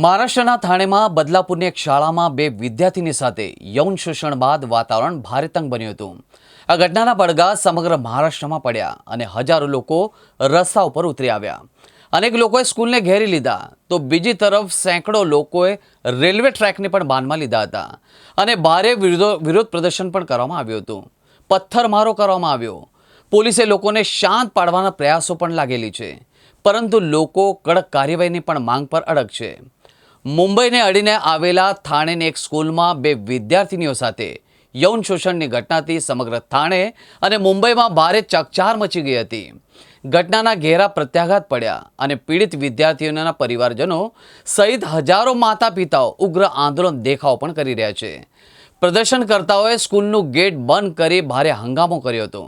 મહારાષ્ટ્રના થાણેમાં બદલાપુરની એક શાળામાં બે વિદ્યાર્થીની સાથે યૌન શોષણ બાદ વાતાવરણ ભારે તંગ બન્યું હતું. આ ઘટનાના પડઘા સમગ્ર મહારાષ્ટ્રમાં પડ્યા અને હજારો લોકો રસ્તા ઉપર ઉતરી આવ્યા. અનેક લોકોએ સ્કૂલને ઘેરી લીધા. તો બીજી તરફ સેંકડો લોકોએ રેલવે ટ્રેકને પણ બાનમાં લીધા હતા અને ભારે વિરોધ વિરોધ પ્રદર્શન પણ કરવામાં આવ્યું હતું. પથ્થરમારો કરવામાં આવ્યો. પોલીસે લોકોને શાંત પાડવાના પ્રયાસો પણ લાગેલી છે. પરંતુ લોકો કડક કાર્યવાહીની પણ માંગ પર અડગ છે. મુંબઈને અડીને આવેલા થાણેની એક સ્કૂલમાં બે વિદ્યાર્થીનીઓ સાથે યૌન શોષણની ઘટનાથી સમગ્ર થાણે અને મુંબઈમાં ભારે ચકચાર મચી ગઈ હતી. ઘટનાના ઘેરા પ્રત્યાઘાત પડ્યા અને પીડિત વિદ્યાર્થીઓના પરિવારજનો સહિત હજારો માતા પિતાઓ ઉગ્ર આંદોલન દેખાવ પણ કરી રહ્યા છે. પ્રદર્શનકર્તાઓએ સ્કૂલનું ગેટ બંધ કરી ભારે હંગામો કર્યો હતો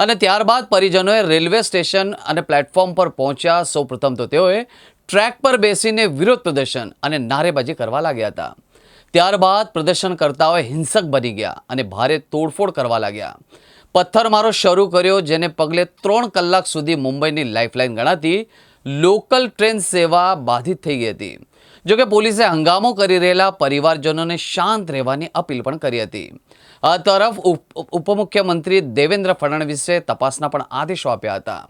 અને ત્યારબાદ પરિજનોએ રેલવે સ્ટેશન અને પ્લેટફોર્મ પર પહોંચ્યા. સૌપ્રથમ તો તેઓએ ટ્રેક પર બેસીને વિરોધ પ્રદર્શન અને નારેબાજી કરવા લાગ્યા હતા. ત્યારબાદ પ્રદર્શનકર્તાઓએ હિંસક બની ગયા અને ભારે તોડફોડ કરવા લાગ્યા. પથ્થરમારો શરૂ કર્યો, જેને પગલે ત્રણ કલાક સુધી મુંબઈની લાઇફલાઇન ગણાતી લોકલ ટ્રેન સેવા બાધિત થઈ ગઈ હતી. જોકે પોલીસે હંગામો કરી રહેલા પરિવારજનોને શાંત રહેવાની અપીલ પણ કરી હતી. આ તરફ ઉપમુખ્યમંત્રી દેવેન્દ્ર ફડણવીસે તપાસના પણ આદેશો આપ્યા હતા.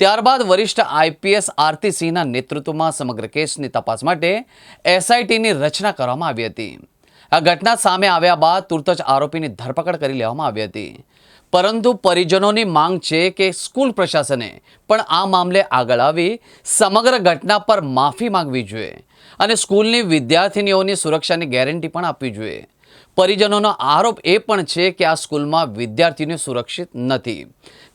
ત્યારબાદ વરિષ્ઠ આઈપીએસ આરતી સિંહના નેતૃત્વમાં સમગ્ર કેસની તપાસ માટે એસઆઈટીની રચના કરવામાં આવી હતી. આ ઘટના સામે આવ્યા બાદ તુરત જ આરોપીની ધરપકડ કરી લેવામાં આવી હતી. પરંતુ પરિજનોની માંગ છે કે સ્કૂલ પ્રશાસને પણ આ મામલે આગળ આવી, સમગ્ર ઘટના પર માફી માંગવી જોઈએ અને સ્કૂલની વિદ્યાર્થીનીઓની સુરક્ષાની ગેરંટી પણ આપવી જોઈએ. પરિજનોનો આરોપ એ પણ છે કે આ સ્કૂલમાં વિદ્યાર્થીઓ સુરક્ષિત નથી.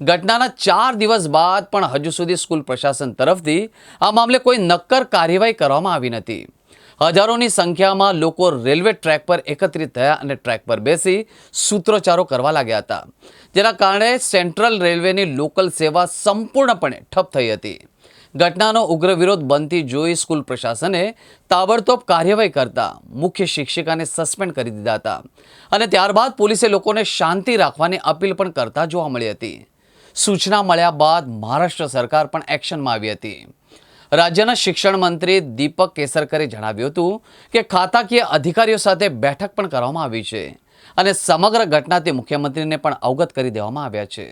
ઘટનાના ચાર દિવસ બાદ પણ હજુ સુધી સ્કૂલ પ્રશાસન તરફથી આ મામલે કોઈ નક્કર કાર્યવાહી કરવામાં આવી નથી. હજારોની સંખ્યામાં લોકો રેલવે ટ્રેક પર એકત્રિત થયા અને ટ્રેક પર બેસી સૂત્રોચ્ચારો કરવા લાગ્યા હતા. જેના કારણે સેન્ટ્રલ રેલવેની લોકલ સેવા સંપૂર્ણપણે ઠપ થઈ હતી. ઘટનાનો ઉગ્ર વિરોધ બનતી જોઈ સ્કૂલ પ્રશાસને તાબડતોબ કાર્યવાહી કરતા મુખ્ય શિક્ષિકાને સસ્પેન્ડ કરી દીધા હતા અને ત્યારબાદ પોલીસે લોકોને શાંતિ રાખવાની અપીલ પણ કરતા જોવા મળી હતી. સૂચના મળ્યા બાદ મહારાષ્ટ્ર સરકાર પણ એક્શનમાં આવી હતી. રાજ્યના શિક્ષણ મંત્રી દીપક કેસરકરે જણાવ્યું હતું કે ખાતાકીય અધિકારીઓ સાથે બેઠક પણ કરવામાં આવી છે અને સમગ્ર ઘટનાથી મુખ્યમંત્રીને પણ અવગત કરી દેવામાં આવ્યા છે.